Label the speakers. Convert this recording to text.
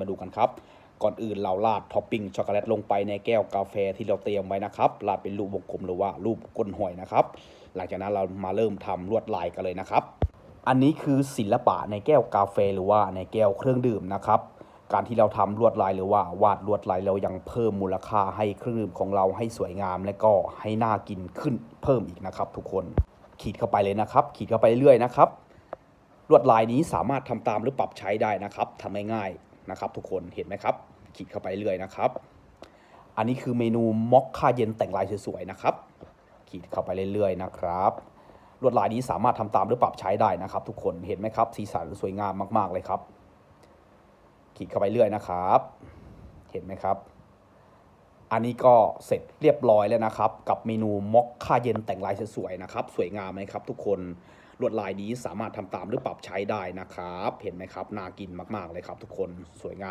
Speaker 1: มาดูกันครับ ก่อนอื่นเราราดท็อปปิ้งช็อกโกแลตลงไปในแก้วกาแฟที่เราเตรียมไว้นะครับราดเป็นรูปวงกลมหรือว่ารูปก้นหอยนะครับ หลังจากนั้นเรามาเริ่มทำลวดลายกันเลยนะครับ อันนี้คือศิลปะในแก้วกาแฟหรือว่าในแก้วเครื่องดื่มนะครับการที่เราทำลวดลายหรือว่าวาดลวดลายเรายังเพิ่มมูลค่าให้เครื่องดื่มของเราให้สวยงาม และก็ให้น่ากินขึ้นเพิ่มอีกนะครับ ทุกคนขีดเข้าไปเลยนะครับ ขีดเข้าไปเรื่อยๆนะครับลวดลายนี้สามารถทำตามหรือปรับใช้ได้นะครับทำง่ายๆ นะครับ ทุกคนเห็นไหมครับขีดเข้าไปเรื่อยนะครับ อันนี้คือเมนูมอคค่าเย็นแต่งลายสวยๆนะครับ ขีดเข้าไปเรื่อยๆนะครับลวดลายนี้สามารถทำตามหรือปรับใช้ได้นะครับ ทุกคนเห็นไหมครับสีสันสวยงามมาก ๆเลยครับ ขีดเข้าไปเรื่อยนะครับ เห็นไหมครับ อันนี้ก็เสร็จเรียบร้อยแล้วนะครับ กับเมนูม็อกค่าเย็นแต่งลายสวยๆนะครับ สวยงามไหมครับ ทุกคนลวดลายนี้สามารถทำตามหรือปรับใช้ได้นะครับ เห็นไหมครับน่ากินมากๆเลยครับ ทุกคนสวยงาม